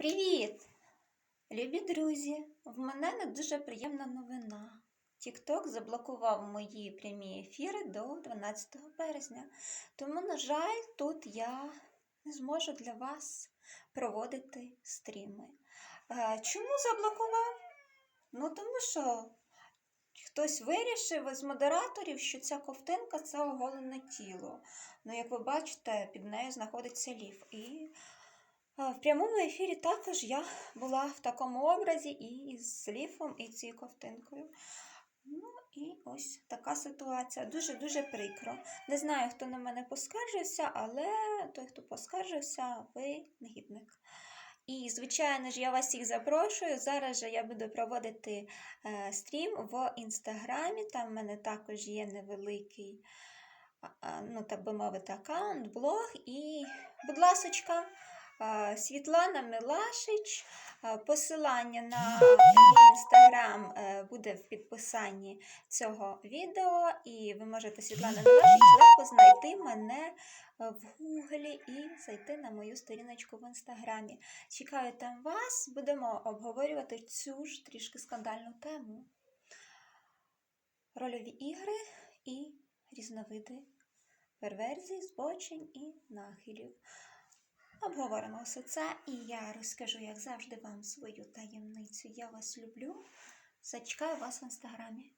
Привіт! Любі друзі! В мене не дуже приємна новина. TikTok заблокував мої прямі ефіри до 12 березня. Тому, на жаль, тут я не зможу для вас проводити стріми. Е, Чому заблокував? Ну, тому що хтось вирішив з модераторів, що ця ковтинка це оголене тіло. Ну, як ви бачите, під нею знаходиться лів. І В прямому ефірі також я була в такому образі і з ліфом, і цією ковтинкою. Ну і ось така ситуація. Дуже-дуже прикро. Не знаю, хто на мене поскаржився, але той, хто поскаржився, ви негідник. І, звичайно ж, я вас всіх запрошую. Зараз же я буду проводити е, стрім в інстаграмі. Там в мене також є невеликий, ну так би мовити, аккаунт, блог. І, будь ласочка, Світлана Милашич. Посилання на мій інстаграм е, буде в підписанні цього відео, і ви можете Світлана Милашич легко знайти мене е, в гуглі і зайти на мою сторіночку в інстаграмі. Чекаю там вас, будемо обговорювати цю ж трішки скандальну тему. Рольові ігри і різновиди перверзій, збочень і нахилів. Обговоримо все це, і я розкажу, як завжди, вам свою таємницю. Я вас люблю. Зачекаю вас в інстаграмі.